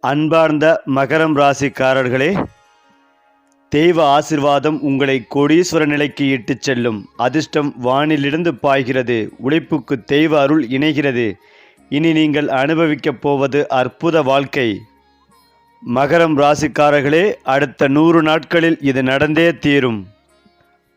அன்பார்ந்த மகரம் ராசிக்காரர்களே தெய்வ ஆசிர்வாதம் உங்களை கோடீஸ்வர நிலைக்கு இட்டுச் செல்லும். அதிர்ஷ்டம் வானிலிருந்து பாய்கிறது. உழைப்புக்கு தெய்வ அருள் இணைகிறது. இனி நீங்கள் அனுபவிக்கப் போவது அற்புத வாழ்க்கை. மகரம் ராசிக்காரர்களே அடுத்த நூறு நாட்களில் இது நடந்தே தீரும்.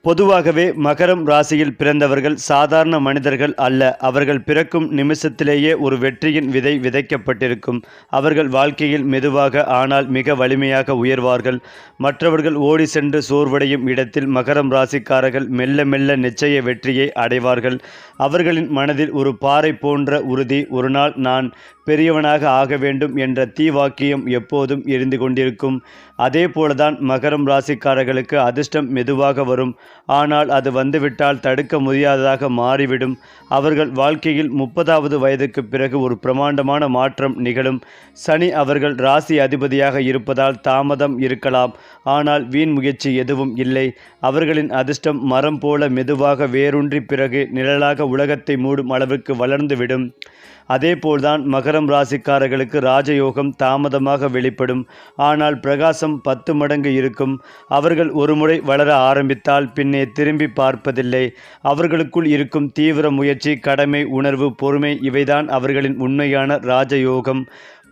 பொதுவாகவே மகரம் ராசியில் பிறந்தவர்கள் சாதாரண மனிதர்கள் அல்ல. அவர்கள் பிறக்கும் நிமிஷத்திலேயே ஒரு வெற்றியின் விதை விதைக்கப்பட்டிருக்கும். அவர்கள் வாழ்க்கையில் மெதுவாக ஆனால் மிக வலிமையாக உயர்வார்கள். மற்றவர்கள் ஓடி சென்று சோர்வடையும் இடத்தில் மகரம் ராசிக்காரர்கள் மெல்ல மெல்ல நிச்சய வெற்றியை அடைவார்கள். அவர்களின் மனதில் ஒரு பாறை போன்ற உறுதி ஒரு நாள் நான் பெரியவனாக ஆக வேண்டும் என்ற தீவாக்கியம் எப்போதும் எரிந்து கொண்டிருக்கும். அதே போலதான் மகரம் ராசிக்காரர்களுக்கு அதிர்ஷ்டம் மெதுவாக வரும். ஆனால் அது வந்துவிட்டால் தடுக்க முடியாததாக மாறிவிடும். அவர்கள் வாழ்க்கையில் முப்பதாவது வயதுக்கு பிறகு ஒரு பிரமாண்டமான மாற்றம் நிகழும். சனி அவர்கள் ராசி அதிபதியாக இருப்பதால் தாமதம் இருக்கலாம். ஆனால் வீண் முயற்சி எதுவும் இல்லை. அவர்களின் அதிர்ஷ்டம் மரம் போல மெதுவாக வேரூன்றி பிறகு நிழலாக உலகத்தை மூடும் அளவுக்கு வளர்ந்துவிடும். அதேபோல்தான் மகரம் ராசிக்காரர்களுக்கு ராஜயோகம் தாமதமாக வெளிப்படும். ஆனால் பிரகாசம் பத்து மடங்கு இருக்கும். அவர்கள் ஒருமுறை வளர ஆரம்பித்தால் பின்னே திரும்பி பார்ப்பதில்லை. அவர்களுக்குள் இருக்கும் தீவிர முயற்சி கடமை உணர்வு பொறுமை இவைதான் அவர்களின் உண்மையான ராஜயோகம்.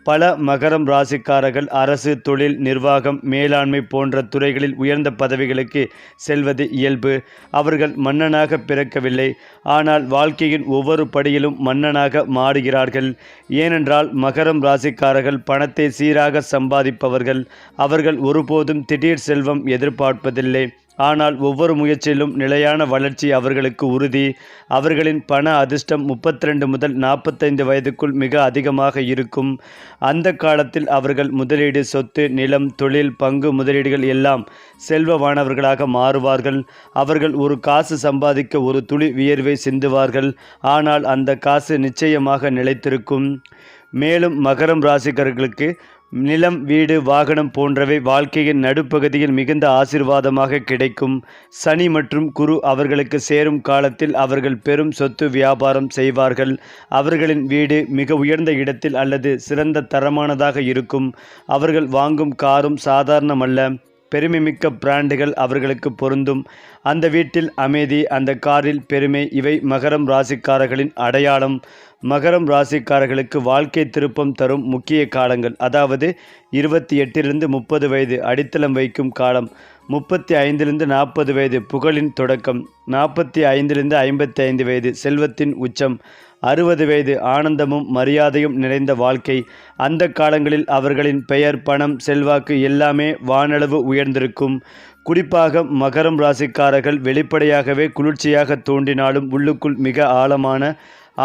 பல மகரம் ராசிக்காரர்கள் அரசு தொழில் நிர்வாகம் மேலாண்மை போன்ற துறைகளில் உயர்ந்த பதவிகளுக்கு செல்வது இயல்பு. அவர்கள் மன்னனாக பிறக்கவில்லை. ஆனால் வாழ்க்கையின் ஒவ்வொரு படியிலும் மன்னனாக மாறுகிறார்கள். ஏனென்றால் மகரம் ராசிக்காரர்கள் பணத்தை சீராக சம்பாதிப்பவர்கள். அவர்கள் ஒருபோதும் திடீர் செல்வம் எதிர்பார்ப்பதில்லை. ஆனால் ஒவ்வொரு முயற்சியிலும் நிலையான வளர்ச்சி அவர்களுக்கு உறுதி. அவர்களின் பண அதிர்ஷ்டம் முப்பத்தி ரெண்டு முதல் நாற்பத்தைந்து வயதுக்குள் மிக அதிகமாக இருக்கும். அந்த காலத்தில் அவர்கள் முதலீடு சொத்து நிலம் தொழில் பங்கு முதலீடுகள் எல்லாம் செல்வமானவர்களாக மாறுவார்கள். அவர்கள் ஒரு காசு சம்பாதிக்க ஒரு துளி வியர்வை சிந்துவார்கள். ஆனால் அந்த காசு நிச்சயமாக நிலைத்திருக்கும். மேலும் மகரம் ராசிக்காரர்களுக்கு நிலம் வீடு வாகனம் போன்றவை வாழ்க்கையின் நடுப்பகுதியில் மிகுந்த ஆசிர்வாதமாக கிடைக்கும். சனி மற்றும் குரு அவர்களுக்கு சேரும் காலத்தில் அவர்கள் பெரும் சொத்து வியாபாரம் செய்வார்கள். அவர்களின் வீடு மிக உயர்ந்த இடத்தில் அல்லது சிறந்த தரமானதாக இருக்கும். அவர்கள் வாங்கும் காரும் சாதாரணமல்ல. பெருமைமிக்க பிராண்டுகள் அவர்களுக்கு பொருந்தும். அந்த வீட்டில் அமைதி அந்த காரில் பெருமை இவை மகரம் ராசிக்காரர்களின் அடையாளம். மகரம் ராசிக்காரர்களுக்கு வாழ்க்கை திருப்பம் தரும் முக்கிய காலங்கள். அதாவது இருபத்தி எட்டிலிருந்து முப்பது வயது அடித்தளம் வைக்கும் காலம். முப்பத்தி ஐந்திலிருந்து நாற்பது வயது புகழின் தொடக்கம். நாற்பத்தி ஐந்திலிருந்து ஐம்பத்தி ஐந்து வயது செல்வத்தின் உச்சம். அறுபது வயது ஆனந்தமும் மரியாதையும் நிறைந்த வாழ்க்கை. அந்த காலங்களில் அவர்களின் பெயர் பணம் செல்வாக்கு எல்லாமே வானளவு உயர்ந்திருக்கும். குறிப்பாக மகரம் ராசிக்காரர்கள் வெளிப்படையாகவே குளிர்ச்சியாக தோன்றினாலும் உள்ளுக்குள் மிக ஆழமான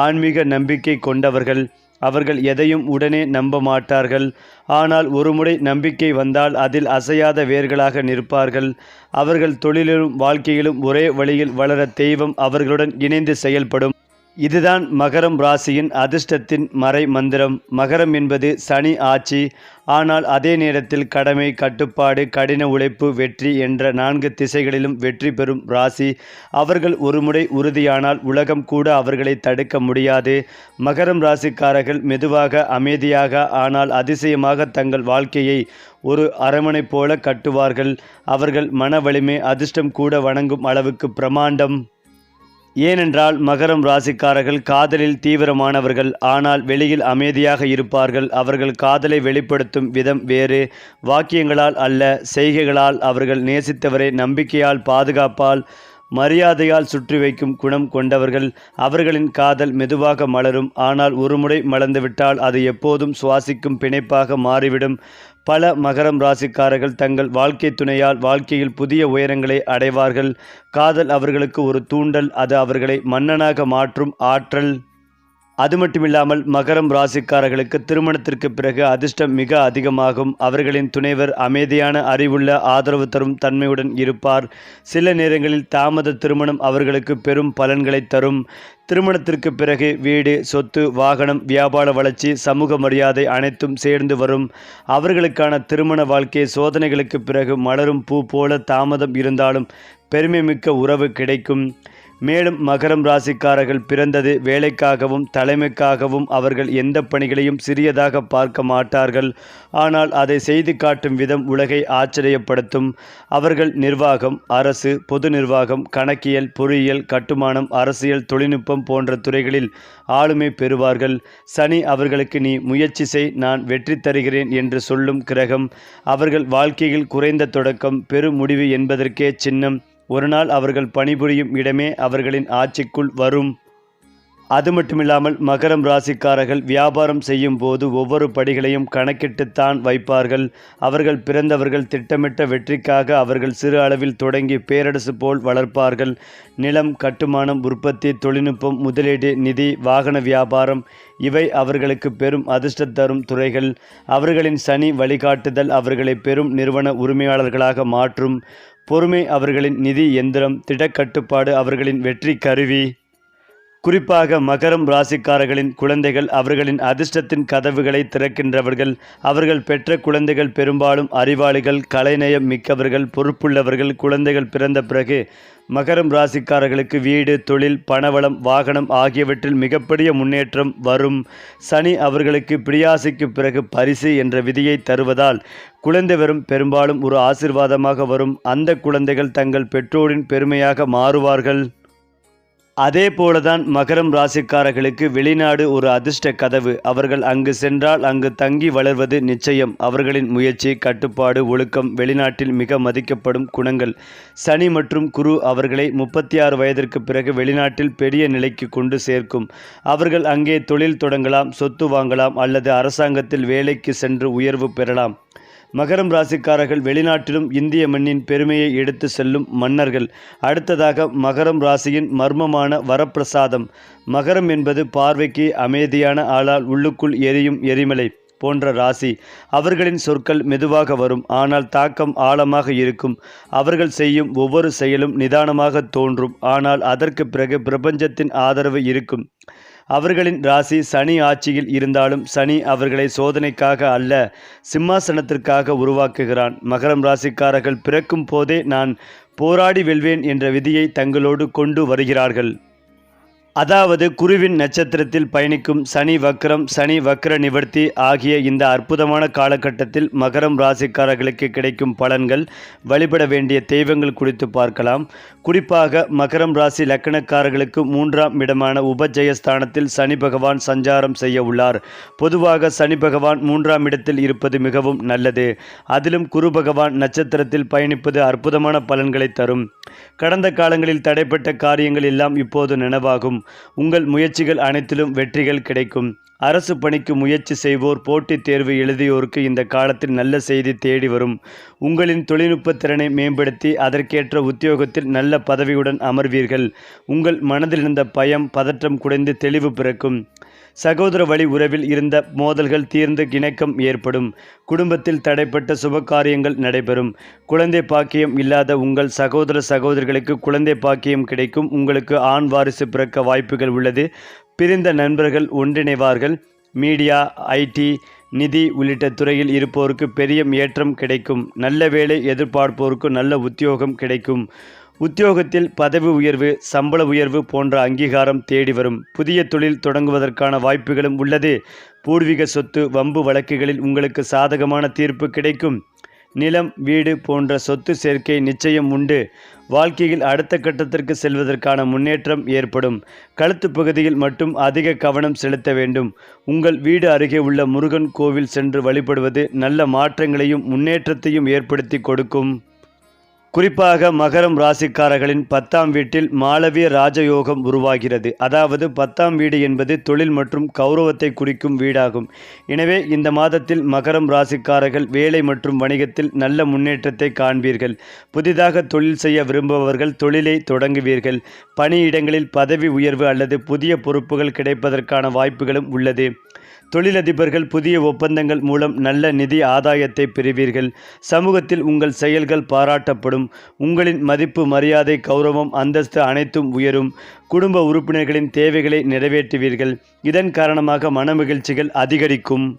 ஆன்மீக நம்பிக்கை கொண்டவர்கள். அவர்கள் எதையும் உடனே நம்ப மாட்டார்கள். ஆனால் ஒருமுறை நம்பிக்கை வந்தால் அதில் அசையாத வேர்களாக நிற்பார்கள். அவர்கள் தொழிலிலும் வாழ்க்கையிலும் ஒரே வழியில் வளர தெய்வம் அவர்களுடன் இணைந்து செயல்படும். இதுதான் மகரம் ராசியின் அதிர்ஷ்டத்தின் மறை மந்திரம். மகரம் என்பது சனி ஆட்சி. ஆனால் அதே நேரத்தில் கடமை கட்டுப்பாடு கடின உழைப்பு வெற்றி என்ற நான்கு திசைகளிலும் வெற்றி பெறும் ராசி. அவர்கள் ஒருமுறை உறுதியானால் உலகம் கூட அவர்களை தடுக்க முடியாது. மகரம் ராசிக்காரர்கள் மெதுவாக அமைதியாக ஆனால் அதிசயமாக தங்கள் வாழ்க்கையை ஒரு அரமனை போல கட்டுவார்கள். அவர்கள் மன வலிமை அதிர்ஷ்டம் கூட வணங்கும் அளவுக்கு பிரமாண்டம். ஏனென்றால் மகரம் ராசிக்காரர்கள் காதலில் தீவிரமானவர்கள் ஆனால் வெளியில் அமைதியாக இருப்பார்கள். அவர்கள் காதலை வெளிப்படுத்தும் விதம் வேறு. வாக்கியங்களால் அல்ல செய்கைகளால் அவர்கள் நேசித்தவரை நம்பிக்கையால் பாதுகாப்பால் மரியாதையால் சுற்றி வைக்கும் குணம் கொண்டவர்கள் அவர்களின் காதல் மெதுவாக மலரும். ஆனால் ஒருமுறை மலர்ந்துவிட்டால் அது எப்போதும் சுவாசிக்கும் பிணைப்பாக மாறிவிடும். பல மகரம் ராசிக்காரர்கள் தங்கள் வாழ்க்கை துணையால் வாழ்க்கையில் புதிய உயரங்களை அடைவார்கள். காதல் அவர்களுக்கு ஒரு தூண்டல் அது அவர்களை மன்னனாக மாற்றும் ஆற்றல். அது மட்டுமில்லாமல் மகரம் ராசிக்காரர்களுக்கு திருமணத்திற்கு பிறகு அதிர்ஷ்டம் மிக அதிகமாகும். அவர்களின் துணைவர் அமைதியான அறிவுள்ள ஆதரவு தரும் தன்மையுடன் இருப்பார். சில நேரங்களில் தாமத திருமணம் அவர்களுக்கு பெரும் பலன்களை தரும். திருமணத்திற்கு பிறகு வீடு சொத்து வாகனம் வியாபார வளர்ச்சி சமூக மரியாதை அனைத்தும் சேர்ந்து வரும். அவர்களுக்கான திருமண வாழ்க்கை சோதனைகளுக்கு பிறகு மலரும் பூ போல தாமதம் இருந்தாலும் பெருமைமிக்க உறவு கிடைக்கும். மேலும் மகரம் ராசிக்காரர்கள் பிறந்தது வேலைக்காகவும் தலைமைக்காகவும் அவர்கள் எந்த பணிகளையும் சிறியதாக பார்க்க மாட்டார்கள். ஆனால் அதை செய்து காட்டும் விதம் உலகை ஆச்சரியப்படுத்தும். அவர்கள் நிர்வாகம் அரசு பொது நிர்வாகம் கணக்கியல் பொறியியல் கட்டுமானம் அரசியல் தொழில்நுட்பம் போன்ற துறைகளில் ஆளுமை பெறுவார்கள். சனி அவர்களுக்கு நீ முயற்சி செய் நான் வெற்றி தருகிறேன் என்று சொல்லும் கிரகம். அவர்கள் வாழ்க்கையில் குறைந்த தொடக்கம் பெரும் முடிவு என்பதற்கே சின்னம். ஒரு நாள் அவர்கள் பணிபுரியும் இடமே அவர்களின் ஆட்சிக்குள் வரும். அது மட்டுமில்லாமல் மகரம் ராசிக்காரர்கள் வியாபாரம் செய்யும் போது ஒவ்வொரு படிகளையும் கணக்கிட்டுத்தான் வைப்பார்கள். அவர்கள் பிறந்தவர்கள் திட்டமிட்ட வெற்றிக்காக அவர்கள் சிறு அளவில் தொடங்கி பேரரசு போல் வளர்ப்பார்கள். நிலம் கட்டுமானம் உற்பத்தி தொழில்நுட்பம் முதலீடு நிதி வாகன வியாபாரம் இவை அவர்களுக்கு பெரும் அதிர்ஷ்ட தரும் துறைகள். அவர்களின் சனி வழிகாட்டுதல் அவர்களை பெரும் நிறுவன உரிமையாளர்களாக மாற்றும். பொறுமை அவர்களின் நிதி எந்திரம் திடக்கட்டுப்பாடு அவர்களின் வெற்றி கருவி. குறிப்பாக மகரம் ராசிக்காரர்களின் குழந்தைகள் அவர்களின் அதிர்ஷ்டத்தின் கதவுகளை திறக்கின்றவர்கள் அவர்கள் பெற்ற குழந்தைகள் பெரும்பாலும் அறிவாளிகள் கலைநயம் மிக்கவர்கள் பொறுப்புள்ளவர்கள் குழந்தைகள் பிறந்த பிறகு மகரம் ராசிக்காரர்களுக்கு வீடு தொழில் பணவளம் வாகனம் ஆகியவற்றில் மிகப்பெரிய முன்னேற்றம் வரும். சனி அவர்களுக்கு பிரியாசிக்கு பிறகு பரிசு என்ற விதியை தருவதால் குழந்தை வரும் பெரும்பாலும் ஒரு ஆசிர்வாதமாக வரும். அந்த குழந்தைகள் தங்கள் பெற்றோரின் பெருமையாக மாறுவார்கள். அதே போலதான் மகரம் ராசிக்காரர்களுக்கு வெளிநாடு ஒரு அதிர்ஷ்ட கதவு. அவர்கள் அங்கு சென்றால் அங்கு தங்கி வளர்வது நிச்சயம். அவர்களின் முயற்சி கட்டுப்பாடு ஒழுக்கம் வெளிநாட்டில் மிக மதிக்கப்படும் குணங்கள். சனி மற்றும் குரு அவர்களை முப்பத்தி ஆறு வயதிற்கு பிறகு வெளிநாட்டில் பெரிய நிலைக்கு கொண்டு சேர்க்கும். அவர்கள் அங்கே தொழில் தொடங்கலாம் சொத்து வாங்கலாம் அல்லது அரசாங்கத்தில் வேலைக்கு சென்று உயர்வு பெறலாம். மகரம் ராசிக்காரர்கள் வெளிநாட்டிலும் இந்திய மண்ணின் பெருமையை எடுத்து செல்லும் மன்னர்கள். அடுத்ததாக மகரம் ராசியின் மர்மமான வரப்பிரசாதம். மகரம் என்பது பார்வைக்கு அமைதியான ஆளால் உள்ளுக்குள் எரியும் எரிமலை போன்ற ராசி. அவர்களின் சொற்கள் மெதுவாக வரும் ஆனால் தாக்கம் ஆழமாக இருக்கும். அவர்கள் செய்யும் ஒவ்வொரு செயலும் நிதானமாக தோன்றும் ஆனால் அதற்கு பிறகு பிரபஞ்சத்தின் ஆதரவு இருக்கும். அவர்களின் ராசி சனி ஆட்சியில் இருந்தாலும் சனி அவர்களை சோதனைக்காக அல்ல சிம்மாசனத்திற்காக உருவாக்குகிறான். மகரம் ராசிக்காரர்கள் பிறக்கும் போதே நான் போராடி வெல்வேன் என்ற விதியை தங்களோடு கொண்டு வருகிறார்கள். அதாவது குருவின் நட்சத்திரத்தில் பயணிக்கும் சனி வக்ரம் சனி வக்ர நிவர்த்தி ஆகிய இந்த அற்புதமான காலகட்டத்தில் மகரம் ராசிக்காரர்களுக்கு கிடைக்கும் பலன்கள் வழிபட வேண்டிய தெய்வங்கள் குறித்து பார்க்கலாம். குறிப்பாக மகரம் ராசி லக்கணக்காரர்களுக்கு மூன்றாம் இடமான உபஜயஸ்தானத்தில் சனி பகவான் சஞ்சாரம் செய்ய உள்ளார். பொதுவாக சனி பகவான் மூன்றாம் இடத்தில் இருப்பது மிகவும் நல்லது. அதிலும் குரு பகவான் நட்சத்திரத்தில் பயணிப்பது அற்புதமான பலன்களை தரும். கடந்த காலங்களில் தடைப்பட்ட காரியங்கள் எல்லாம் இப்போது நினைவாகும். உங்கள் முயற்சிகள் அனைத்திலும் வெற்றிகள் கிடைக்கும். அரசு பணிக்கு முயற்சி செய்வோர் போட்டித் தேர்வு எழுதியோருக்கு இந்த காலத்தில் நல்ல செய்தி தேடி வரும். உங்களின் தொழில்நுட்ப திறனை மேம்படுத்தி அதற்கேற்ற உத்தியோகத்தில் நல்ல பதவியுடன் அமர்வீர்கள். உங்கள் மனதில் இருந்த பயம் பதற்றம் குறைந்து தெளிவு பிறக்கும். சகோதர வழி உறவில் இருந்த மோதல்கள் தீர்ந்து இணக்கம் ஏற்படும். குடும்பத்தில் தடைப்பட்ட சுபகாரியங்கள் நடைபெறும். குழந்தை பாக்கியம் இல்லாத உங்கள் சகோதர சகோதரிகளுக்கு குழந்தை பாக்கியம் கிடைக்கும். உங்களுக்கு ஆண் வாரிசு பிறக்க வாய்ப்புகள் உள்ளது. பிரிந்த நண்பர்கள் ஒன்றிணைவார்கள். மீடியா ஐடி நிதி உள்ளிட்ட துறையில் இருப்போருக்கு பெரிய ஏற்றம் கிடைக்கும். நல்ல வேலை எதிர்பார்ப்போருக்கு நல்ல உத்தியோகம் கிடைக்கும். உத்தியோகத்தில் பதவி உயர்வு சம்பள உயர்வு போன்ற அங்கீகாரம் தேடி வரும். புதிய தொழில் தொடங்குவதற்கான வாய்ப்புகளும் உள்ளது. பூர்வீக சொத்து வம்பு வழக்குகளில் உங்களுக்கு சாதகமான தீர்ப்பு கிடைக்கும். நிலம் வீடு போன்ற சொத்து சேர்க்கை நிச்சயம் உண்டு. வாழ்க்கையில் அடுத்த கட்டத்திற்கு செல்வதற்கான முன்னேற்றம் ஏற்படும். கழுத்து பகுதியில் மட்டும் அதிக கவனம் செலுத்த வேண்டும். உங்கள் வீடு அருகே உள்ள முருகன் கோவில் சென்று வழிபடுவது நல்ல மாற்றங்களையும் முன்னேற்றத்தையும் ஏற்படுத்தி கொடுக்கும். குறிப்பாக மகரம் ராசிக்காரர்களின் பத்தாம் வீட்டில் மாளவிய ராஜயோகம் உருவாகிறது. அதாவது பத்தாம் வீடு என்பது தொழில் மற்றும் கௌரவத்தை குறிக்கும் வீடாகும். எனவே இந்த மாதத்தில் மகரம் ராசிக்காரர்கள் வேலை மற்றும் வணிகத்தில் நல்ல முன்னேற்றத்தை காண்பீர்கள். புதிதாக தொழில் செய்ய விரும்புபவர்கள் தொழிலை தொடங்குவீர்கள். பணியிடங்களில் பதவி உயர்வு அல்லது புதிய பொறுப்புகள் கிடைப்பதற்கான வாய்ப்புகளும் உள்ளது. தொழிலதிபர்கள் புதிய ஒப்பந்தங்கள் மூலம் நல்ல நிதி ஆதாயத்தை பெறுவீர்கள். சமூகத்தில் உங்கள் செயல்கள் பாராட்டப்படும். உங்களின் மதிப்பு மரியாதை கௌரவம் அந்தஸ்து அனைத்தும் உயரும். குடும்ப உறுப்பினர்களின் தேவைகளை நிறைவேற்றுவீர்கள். இதன் காரணமாக மனமகிழ்ச்சிகள் அதிகரிக்கும்.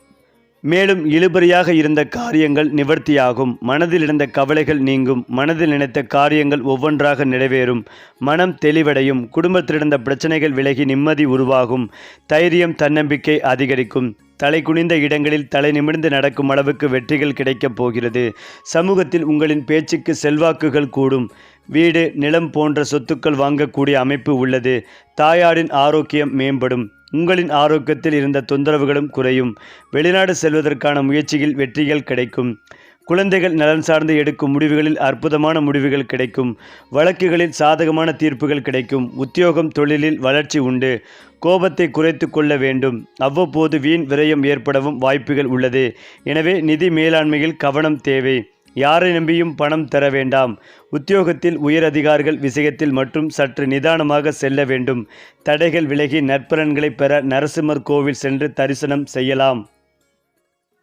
மேலும் இழுபறியாக இருந்த காரியங்கள் நிவர்த்தியாகும். மனதில் இருந்த கவலைகள் நீங்கும். மனதில் நினைத்த காரியங்கள் ஒவ்வொன்றாக நிறைவேறும். மனம் தெளிவடையும். குடும்பத்திலிருந்த பிரச்சனைகள் விலகி நிம்மதி உருவாகும். தைரியம் தன்னம்பிக்கை அதிகரிக்கும். தலை குனிந்த இடங்களில் தலை நிமிர்ந்து நடக்கும் அளவுக்கு வெற்றிகள் கிடைக்கப் போகிறது. சமூகத்தில் உங்களின் பேச்சுக்கு செல்வாக்குகள் கூடும். வீடு நிலம் போன்ற சொத்துக்கள் வாங்கக்கூடிய அமைப்பு உள்ளது. தாயாரின் ஆரோக்கியம் மேம்படும். உங்களின் ஆரோக்கியத்தில் இருந்த தொந்தரவுகளும் குறையும். வெளிநாடு செல்வதற்கான முயற்சியில் வெற்றிகள் கிடைக்கும். குழந்தைகள் நலன் சார்ந்து எடுக்கும் முடிவுகளில் அற்புதமான முடிவுகள் கிடைக்கும். வழக்குகளில் சாதகமான தீர்ப்புகள் கிடைக்கும். உத்தியோகம் தொழிலில் வளர்ச்சி உண்டு. கோபத்தை குறைத்து கொள்ள வேண்டும். அவ்வப்போது வீண் விரயம் ஏற்படவும் வாய்ப்புகள் உள்ளது. எனவே நிதி மேலாண்மையில் கவனம் தேவை. யாரை நம்பியும் பணம் தர வேண்டாம். உத்தியோகத்தில் உயர் அதிகாரிகள் விஷயத்தில் மற்றும் சற்று நிதானமாக செல்ல வேண்டும். தடைகள் விலகி நற்பலன்களை பெற நரசிம்மர் கோவில் சென்று தரிசனம் செய்யலாம்.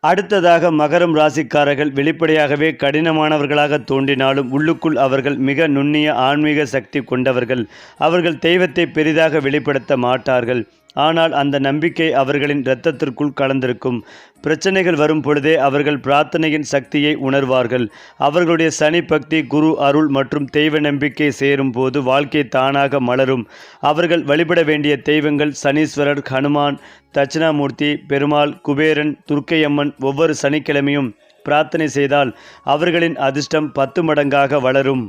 அடுத்ததாக மகரம் ராசிக்காரர்கள் வெளிப்படையாகவே கடினமானவர்களாக தோன்றினாலும் உள்ளுக்குள் அவர்கள் மிக நுண்ணிய ஆன்மீக சக்தி கொண்டவர்கள். அவர்கள் தெய்வத்தை பெரிதாக வெளிப்படுத்த மாட்டார்கள். ஆனால் அந்த நம்பிக்கை அவர்களின் இரத்தத்திற்குள் கலந்திருக்கும். பிரச்சனைகள் வரும் பொழுதே அவர்கள் பிரார்த்தனையின் சக்தியை உணர்வார்கள். அவர்களுடைய சனி பக்தி குரு அருள் மற்றும் தெய்வ நம்பிக்கை சேரும் போது வாழ்க்கை தானாக மலரும். அவர்கள் வழிபட வேண்டிய தெய்வங்கள் சனீஸ்வரர் ஹனுமான் தட்சிணாமூர்த்தி பெருமாள் குபேரன் துர்க்கையம்மன் ஒவ்வொரு சனிக்கிழமையும் பிரார்த்தனை செய்தால் அவர்களின் அதிர்ஷ்டம் பத்து மடங்காக வளரும்.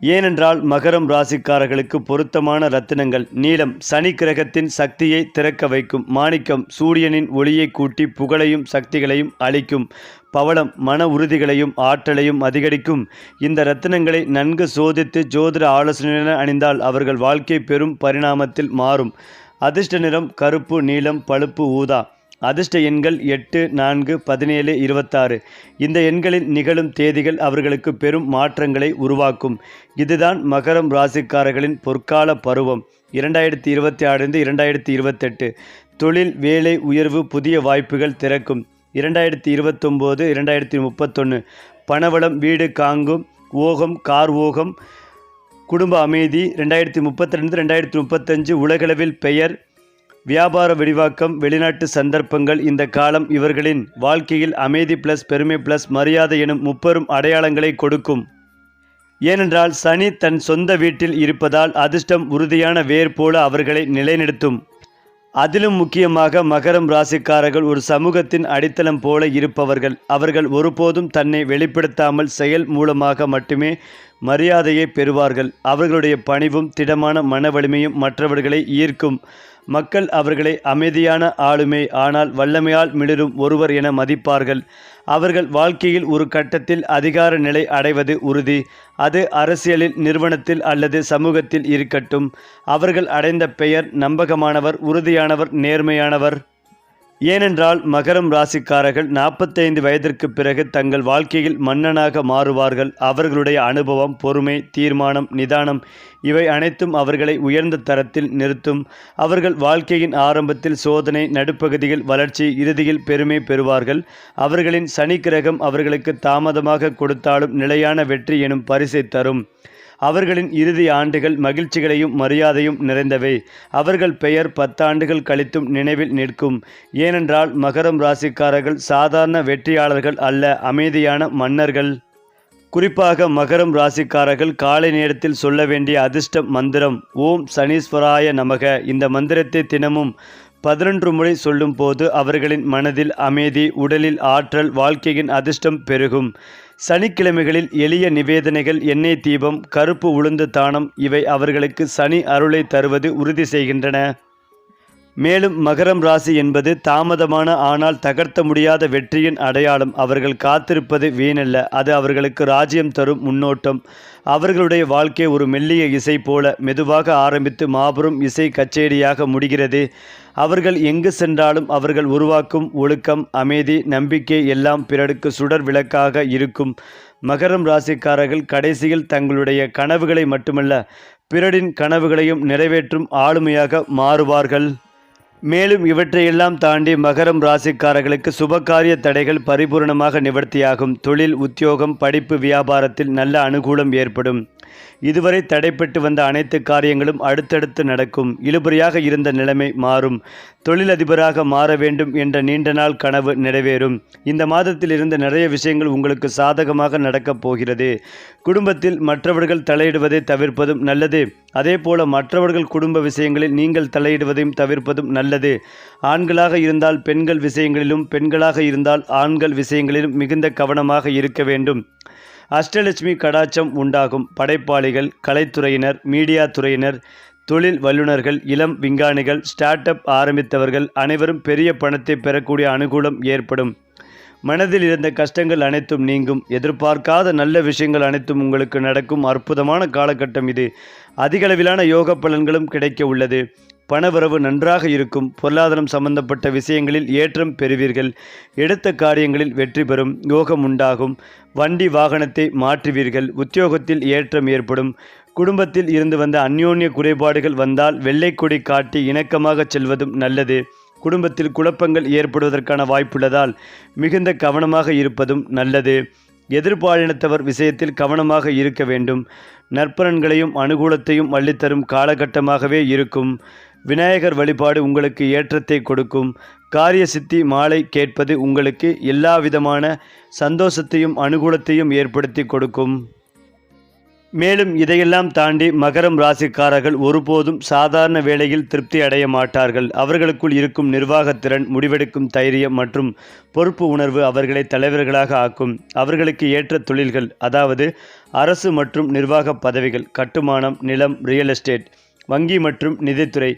ஏனென்றால் மகரம் ராசிக்காரர்களுக்கு பொருத்தமான ரத்தினங்கள். நீளம் சனி கிரகத்தின் சக்தியை திறக்க வைக்கும். மாணிக்கம் சூரியனின் ஒளியை கூட்டி புகழையும் சக்திகளையும் அளிக்கும். பவளம் மன உறுதிகளையும் ஆற்றலையும் அதிகரிக்கும். இந்த ரத்தினங்களை நன்கு சோதித்து ஜோதிட ஆலோசனையுடன் அணிந்தால் அவர்கள் வாழ்க்கை பெரும் பரிணாமத்தில் மாறும். அதிர்ஷ்ட நிறம் கருப்பு நீலம் பழுப்பு ஊதா. அதிர்ஷ்ட எண்கள் எட்டு நான்கு பதினேழு இருபத்தாறு. இந்த எண்களில் நிகழும் தேதிகள் அவர்களுக்கு பெரும் மாற்றங்களை உருவாக்கும். இதுதான் மகரம் ராசிக்காரர்களின் பொற்கால பருவம். இரண்டாயிரத்தி இருபத்தி ஆறிலிருந்து இரண்டாயிரத்தி இருபத்தெட்டு. தொழில் வேலை உயர்வு புதிய வாய்ப்புகள் திறக்கும். இரண்டாயிரத்தி இருபத்தொம்போது இரண்டாயிரத்தி முப்பத்தொன்று பணவளம் வீடு காங்கும் ஓகம் கார் ஓகம் குடும்ப அமைதி. ரெண்டாயிரத்தி முப்பத்தி ரெண்டு ரெண்டாயிரத்தி முப்பத்தஞ்சு. உலகளவில் பெயர் வியாபார விரிவாக்கம் வெளிநாட்டு சந்தர்ப்பங்கள் இந்த காலம் இவர்களின் வாழ்க்கையில் அமைதி பிளஸ் பெருமை பிளஸ் மரியாதை எனும் முப்பெரும் அடையாளங்களை கொடுக்கும். ஏனென்றால் சனி தன் சொந்த வீட்டில் இருப்பதால் அதிர்ஷ்டம் உறுதியான வேர் போல அவர்களை நிலைநிறுத்தும். அதிலும் முக்கியமாக மகரம் ராசிக்காரர்கள் ஒரு சமூகத்தின் அடித்தளம் போல இருப்பவர்கள். அவர்கள் ஒருபோதும் தன்னை வெளிப்படுத்தாமல் செயல் மூலமாக மட்டுமே மரியாதையை பெறுவார்கள். அவர்களுடைய பணிவும் திடமான மன வலிமையும் மற்றவர்களை ஈர்க்கும். மக்கள் அவர்களை அமைதியான ஆளுமை ஆனால் வல்லமையால் மிளிரும் ஒருவர் என மதிப்பார்கள். அவர்கள் வாழ்க்கையில் ஒரு கட்டத்தில் அதிகார நிலை அடைவது உறுதி. அது அரசியலில் நிறுவனத்தில் அல்லது சமூகத்தில் இருக்கட்டும். அவர்கள் அடைந்த பெயர் நம்பகமானவர் உறுதியானவர் நேர்மையானவர். ஏனென்றால் மகரம் ராசிக்காரர்கள் நாற்பத்தைந்து வயதிற்கு பிறகு தங்கள் வாழ்க்கையில் மன்னனாக மாறுவார்கள். அவர்களுடைய அனுபவம் பொறுமை தீர்மானம் நிதானம் இவை அனைத்தும் அவர்களை உயர்ந்த தரத்தில் நிறுத்தும். அவர்கள் வாழ்க்கையின் ஆரம்பத்தில் சோதனை நடுப்பகுதியில் வளர்ச்சி இறுதியில் பெருமை பெறுவார்கள். அவர்களின் சனி கிரகம் அவர்களுக்கு தாமதமாக கொடுத்தாலும் நிலையான வெற்றி எனும் பரிசை தரும். அவர்களின் இறுதி ஆண்டுகள் மகிழ்ச்சிகளையும் மரியாதையும் நிறைந்தவை. அவர்கள் பெயர் பத்தாண்டுகள் கழித்தும் நினைவில் நிற்கும். ஏனென்றால் மகரம் ராசிக்காரர்கள் சாதாரண வெற்றியாளர்கள் அல்ல அமைதியான மன்னர்கள். குறிப்பாக மகரம் ராசிக்காரர்கள் காலை நேரத்தில் சொல்ல வேண்டிய அதிர்ஷ்ட மந்திரம் ஓம் சனீஸ்வராய நமக. இந்த மந்திரத்தை தினமும் பதினொன்று முறை சொல்லும்போது அவர்களின் மனதில் அமைதி உடலில் ஆற்றல் வாழ்க்கையின் அதிர்ஷ்டம் பெருகும். சனிக்கிழமைகளில் எளிய நிவேதனைகள் எண்ணெய் தீபம் கருப்பு உளுந்து தானம் இவை அவர்களுக்கு சனி அருளை தருவது உறுதி செய்கின்றன. மேலும் மகரம் ராசி என்பது தாமதமான ஆனால் தகர்த்த முடியாத வெற்றியின் அடையாளம். அவர்கள் காத்திருப்பது வீணல்ல. அது அவர்களுக்கு ராஜ்யம் தரும் முன்னோட்டம். அவர்களுடைய வாழ்க்கை ஒரு மெல்லிய இசை போல மெதுவாக ஆரம்பித்து மாபெரும் இசை கச்சேரியாக முடிகிறது. அவர்கள் எங்கு சென்றாலும் அவர்கள் உருவாக்கும் ஒழுக்கம் அமைதி நம்பிக்கை எல்லாம் பிறருக்கு சுடர் விளக்காக இருக்கும். மகரம் ராசிக்காரர்கள் கடைசியில் தங்களுடைய கனவுகளை மட்டுமல்ல பிறரின் கனவுகளையும் நிறைவேற்றும் ஆளுமையாக மாறுவார்கள். மேலும் இவற்றையெல்லாம் தாண்டி மகரம் ராசிக்காரர்களுக்கு சுபகாரிய தடைகள் பரிபூரணமாக நிவர்த்தியாகும். தொழில் உத்தியோகம் படிப்பு வியாபாரத்தில் நல்ல அனுகூலம் ஏற்படும். இதுவரை தடைப்பட்டு வந்த அனைத்து காரியங்களும் அடுத்தடுத்து நடக்கும். இழுபறியாக இருந்த நிலைமை மாறும். தொழிலதிபராக மாற வேண்டும் என்ற நீண்ட நாள் கனவு நிறைவேறும். இந்த மாதத்திலிருந்து நிறைய விஷயங்கள் உங்களுக்கு சாதகமாக நடக்கப் போகிறது. குடும்பத்தில் மற்றவர்கள் தலையிடுவதை தவிர்ப்பதும் நல்லது. அதே போல மற்றவர்கள் குடும்ப விஷயங்களில் நீங்கள் தலையிடுவதையும் தவிர்ப்பதும் நல்லது. ஆண்களாக இருந்தால் பெண்கள் விஷயங்களிலும் பெண்களாக இருந்தால் ஆண்கள் விஷயங்களிலும் மிகுந்த கவனமாக இருக்க வேண்டும். அஷ்டலட்சுமி கடாச்சம் உண்டாகும். படைப்பாளிகள் கலைத்துறையினர் மீடியா துறையினர் தொழில் வல்லுநர்கள் இளம் விஞ்ஞானிகள் ஸ்டார்ட் அப் ஆரம்பித்தவர்கள் அனைவரும் பெரிய பணத்தை பெறக்கூடிய அனுகூலம் ஏற்படும். மனதில் இருந்த கஷ்டங்கள் அனைத்தும் நீங்கும். எதிர்பார்க்காத நல்ல விஷயங்கள் அனைத்தும் உங்களுக்கு நடக்கும். அற்புதமான காலகட்டம் இது. அதிகளவிலான யோக பலன்களும் கிடைக்க உள்ளது. பணவரவு நன்றாக இருக்கும். பொருளாதாரம் சம்பந்தப்பட்ட விஷயங்களில் ஏற்றம் பெறுவீர்கள். எடுத்த காரியங்களில் வெற்றி பெறும். யோகம் உண்டாகும். வண்டி வாகனத்தை மாற்றுவீர்கள். உத்தியோகத்தில் ஏற்றம் ஏற்படும். குடும்பத்தில் இருந்து வந்த அந்யோன்ய குறைபாடுகள் வந்தால் வெள்ளைக்கொடி காட்டி இணக்கமாக செல்வதும் நல்லது. குடும்பத்தில் குழப்பங்கள் ஏற்படுவதற்கான வாய்ப்புள்ளதால் மிகுந்த கவனமாக இருப்பதும் நல்லது. எதிர்பாலினத்தவர் விஷயத்தில் கவனமாக இருக்க வேண்டும். நற்பலன்களையும் அனுகூலத்தையும் அள்ளித்தரும் காலகட்டமாகவே இருக்கும். விநாயகர் வழிபாடு உங்களுக்கு ஏற்றத்தை கொடுக்கும். காரிய சித்தி மாலை கேட்பது உங்களுக்கு எல்லா விதமான சந்தோஷத்தையும் அனுகூலத்தையும் ஏற்படுத்தி கொடுக்கும். மேலும் இதையெல்லாம் தாண்டி மகரம் ராசிக்காரர்கள் ஒருபோதும் சாதாரண வேளையில் திருப்தி அடைய மாட்டார்கள். அவர்களுக்குள் இருக்கும் நிர்வாகத்திறன் முடிவெடுக்கும் தைரியம் மற்றும் பொறுப்பு உணர்வு அவர்களை தலைவர்களாக ஆக்கும். அவர்களுக்கு ஏற்ற தொழில்கள் அதாவது அரசு மற்றும் நிர்வாக பதவிகள் கட்டுமானம் நிலம் ரியல் எஸ்டேட் வங்கி மற்றும் நிதித்துறை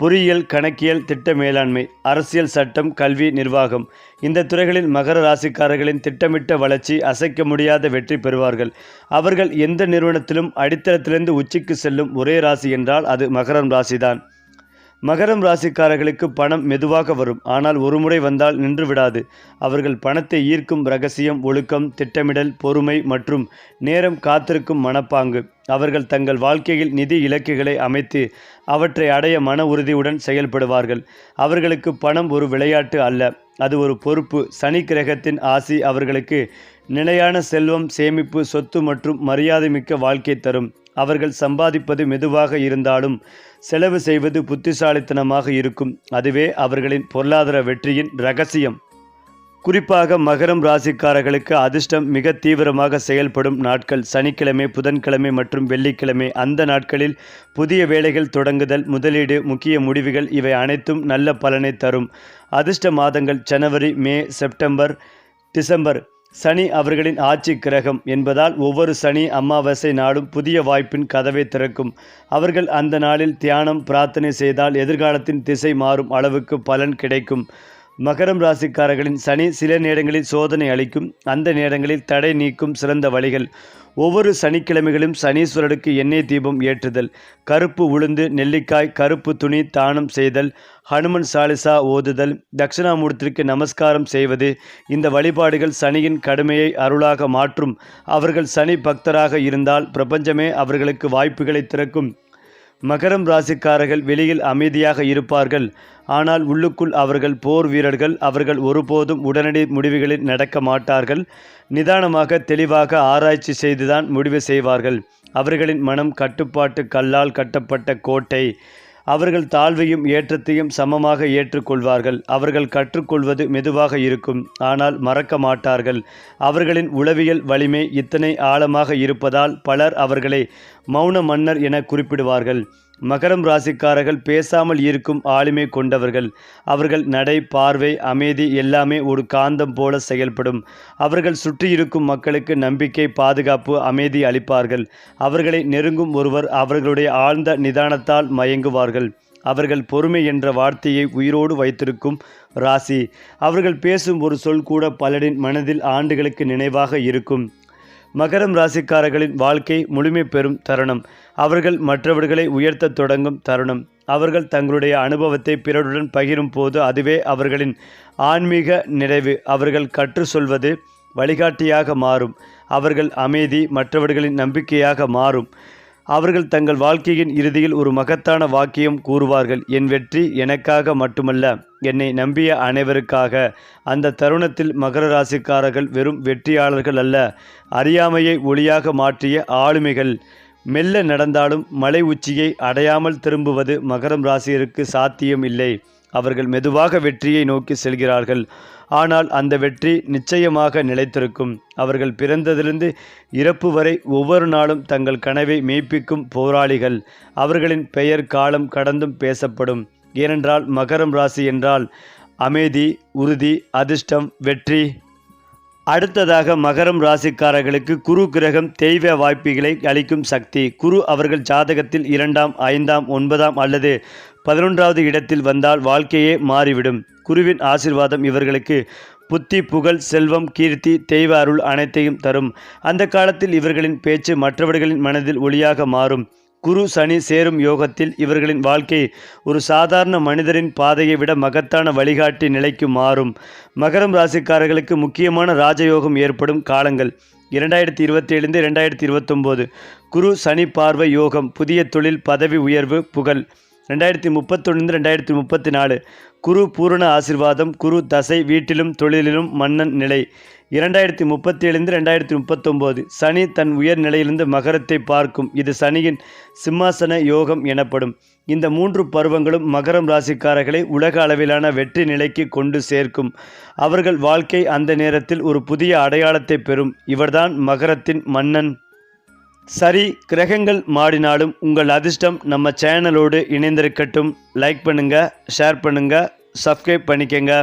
பொறியியல் கணக்கியல் திட்ட மேலாண்மை அரசியல் சட்டம் கல்வி நிர்வாகம். இந்த துறைகளில் மகர ராசிக்காரர்களின் திட்டமிட்ட வளர்ச்சி அசைக்க முடியாத வெற்றி பெறுவார்கள். அவர்கள் எந்த நிறுவனத்திலும் அடித்தளத்திலிருந்து உச்சிக்கு செல்லும் ஒரே ராசி என்றால் அது மகரம் ராசிதான். மகரம் ராசிக்காரர்களுக்கு பணம் மெதுவாக வரும். ஆனால் ஒருமுறை வந்தால் நின்று விடாது. அவர்கள் பணத்தை ஈர்க்கும் ரகசியம் ஒழுக்கம் திட்டமிடல் பொறுமை மற்றும் நேரம் காத்திருக்கும் மனப்பாங்கு. அவர்கள் தங்கள் வாழ்க்கையில் நிதி இலக்குகளை அமைத்து அவற்றை அடைய மன உறுதியுடன் செயல்படுவார்கள். அவர்களுக்கு பணம் ஒரு விளையாட்டு அல்ல. அது ஒரு பொறுப்பு. சனி கிரகத்தின் ஆசி அவர்களுக்கு நிலையான செல்வம் சேமிப்பு சொத்து மற்றும் மரியாதை மிக்க வாழ்க்கை தரும். அவர்கள் சம்பாதிப்பது மெதுவாக இருந்தாலும் செலவு செய்வது புத்திசாலித்தனமாக இருக்கும். அதுவே அவர்களின் பொருளாதார வெற்றியின் ரகசியம். குறிப்பாக மகரம் ராசிக்காரர்களுக்கு அதிர்ஷ்டம் மிக தீவிரமாக செயல்படும் நாட்கள். சனிக்கிழமை புதன்கிழமை மற்றும் வெள்ளிக்கிழமை அந்த நாட்களில் புதிய வேலைகள் தொடங்குதல் முதலீடு முக்கிய முடிவுகள் இவை அனைத்தும் நல்ல பலனை தரும். அதிர்ஷ்ட மாதங்கள் ஜனவரி மே செப்டம்பர் டிசம்பர் சனி அவர்களின் ஆட்சி கிரகம் என்பதால் ஒவ்வொரு சனி அமாவாசை நாளும் புதிய வாய்ப்பின் கதவை திறக்கும். அவர்கள் அந்த நாளில் தியானம் பிரார்த்தனை செய்தால் எதிர்காலத்தின் திசை மாறும் அளவுக்கு பலன் கிடைக்கும். மகரம் ராசிக்காரர்களின் சனி சில நேரங்களில் சோதனை அளிக்கும் அந்த நேரங்களில் தடை நீக்கும் சிறந்த வழிகள். ஒவ்வொரு சனிக்கிழமைகளும் சனீஸ்வரருக்கு எண்ணெய் தீபம் ஏற்றுதல் கருப்பு உளுந்து நெல்லிக்காய் கருப்பு துணி தானம் செய்தல் ஹனுமன் சாலிசா ஓதுதல் தட்சிணாமூர்த்திக்கு நமஸ்காரம் செய்வது இந்த வழிபாடுகள் சனியின் கடுமையை அருளாக மாற்றும். அவர்கள் சனி பக்தராக இருந்தால் பிரபஞ்சமே அவர்களுக்கு வாய்ப்புகளை திறக்கும். மகரம் ராசிக்காரர்கள் வெளியில் அமைதியாக இருப்பார்கள். ஆனால் உள்ளுக்குள் அவர்கள் போர் வீரர்கள் அவர்கள் ஒருபோதும் உடனடி முடிவுகளில் நடக்க மாட்டார்கள். நிதானமாக தெளிவாக ஆராய்ச்சி செய்துதான் முடிவு செய்வார்கள். அவர்களின் மனம் கட்டுப்பாட்டு கல்லால் கட்டப்பட்ட கோட்டை அவர்கள் தாழ்வையும் ஏற்றத்தையும் சமமாக ஏற்றுக்கொள்வார்கள். அவர்கள் கற்றுக்கொள்வது மெதுவாக இருக்கும் ஆனால் மறக்க மாட்டார்கள். அவர்களின் உளவியல் வலிமை இத்தனை ஆழமாக இருப்பதால் பலர் அவர்களை மௌன மன்னர் என குறிப்பிடுவார்கள். மகரம் ராசிக்காரர்கள் பேசாமல் இருக்கும் ஆளுமை கொண்டவர்கள். அவர்கள் நடை பார்வை அமைதி எல்லாமே ஒரு காந்தம் போல செயல்படும். அவர்கள் சுற்றியிருக்கும் மக்களுக்கு நம்பிக்கை பாதுகாப்பு அமைதி அளிப்பார்கள். அவர்களை நெருங்கும் ஒருவர் அவர்களுடைய ஆழ்ந்த நிதானத்தால் மயங்குவார்கள். அவர்கள் பொறுமை என்ற வார்த்தையை உயிரோடு வைத்திருக்கும் ராசி. அவர்கள் பேசும் ஒரு சொல் கூட பலரின் மனதில் ஆண்டுகளுக்கு நினைவாக இருக்கும். மகரம் ராசிக்காரர்களின் வாழ்க்கை முழுமை பெறும் தருணம். அவர்கள் மற்றவர்களை உயர்த்தத் தொடங்கும் தருணம். அவர்கள் தங்களுடைய அனுபவத்தை பிறருடன் பகிரும் போது அதுவே அவர்களின் ஆன்மீக நிறைவு. அவர்கள் கற்று சொல்வது வழிகாட்டியாக மாறும். அவர்கள் அமைதி மற்றவர்களின் நம்பிக்கையாக மாறும். அவர்கள் தங்கள் வாழ்க்கையின் இறுதியில் ஒரு மகத்தான வாக்கியம் கூறுவார்கள் என் வெற்றி எனக்காக மட்டுமல்ல என்னை நம்பிய அனைவருக்காக. அந்த தருணத்தில் மகர ராசிக்காரர்கள் வெறும் வெற்றியாளர்கள் அல்ல அறியாமையை ஒளியாக மாற்றிய ஆளுமைகள். மெல்ல நடந்தாலும் மலை உச்சியை அடையாமல் திரும்புவது மகரம் ராசியருக்கு சாத்தியம் இல்லை. அவர்கள் மெதுவாக வெற்றியை நோக்கி செல்கிறார்கள். ஆனால் அந்த வெற்றி நிச்சயமாக நிலைத்திருக்கும். அவர்கள் பிறந்ததிலிருந்து இறப்பு வரை ஒவ்வொரு நாளும் தங்கள் கனவை மெய்ப்பிக்கும் போராளிகள். அவர்களின் பெயர் காலம் கடந்தும் பேசப்படும். ஏனென்றால் மகரம் ராசி என்றால் அமைதி உறுதி அதிர்ஷ்டம் வெற்றி. அடுத்ததாக மகரம் ராசிக்காரர்களுக்கு குரு கிரகம் தெய்வ வாய்ப்புகளை அளிக்கும் சக்தி. குரு அவர்கள் ஜாதகத்தில் இரண்டாம் ஐந்தாம் ஒன்பதாம் அல்லது பதினொன்றாவது இடத்தில் வந்தால் வாழ்க்கையே மாறிவிடும். குருவின் ஆசிர்வாதம் இவர்களுக்கு புத்தி புகழ் செல்வம் கீர்த்தி தெய்வ அருள் அனைத்தையும் தரும். அந்த காலத்தில் இவர்களின் பேச்சு மற்றவர்களின் மனதில் ஒளியாக மாறும். குரு சனி சேரும் யோகத்தில் இவர்களின் வாழ்க்கை ஒரு சாதாரண மனிதரின் பாதையை விட மகத்தான வழிகாட்டி நிலைக்கு மாறும். மகரம் ராசிக்காரர்களுக்கு முக்கியமான ராஜயோகம் ஏற்படும் காலங்கள். இரண்டாயிரத்தி இருபத்தி ஏழுந்து இரண்டாயிரத்தி இருபத்தொம்போது குரு சனி பார்வை யோகம் புதிய தொழில் பதவி உயர்வு புகழ். ரெண்டாயிரத்தி முப்பத்தொன்று ரெண்டாயிரத்தி முப்பத்தி நாலு குரு பூரண ஆசிர்வாதம் குரு தசை வீட்டிலும் தொழிலிலும் மன்னன் நிலை. இரண்டாயிரத்தி முப்பத்தி ஏழுந்து ரெண்டாயிரத்தி முப்பத்தொம்போது சனி தன் உயர் நிலையிலிருந்து மகரத்தை பார்க்கும். இது சனியின் சிம்மாசன யோகம் எனப்படும். இந்த மூன்று பருவங்களும் மகரம் ராசிக்காரர்களை உலக அளவிலான வெற்றி நிலைக்கு கொண்டு சேர்க்கும். அவர்கள் வாழ்க்கை அந்த நேரத்தில் ஒரு புதிய அடையாளத்தை பெறும். இவர்தான் மகரத்தின் மன்னன். சரி கிரகங்கள் மாடினாலும் உங்கள் அதிர்ஷ்டம் நம்ம சேனலோடு இணைந்திருக்கட்டும். லைக் பண்ணுங்கள் ஷேர் பண்ணுங்கள் சப்ஸ்கிரைப் பண்ணிக்கங்க.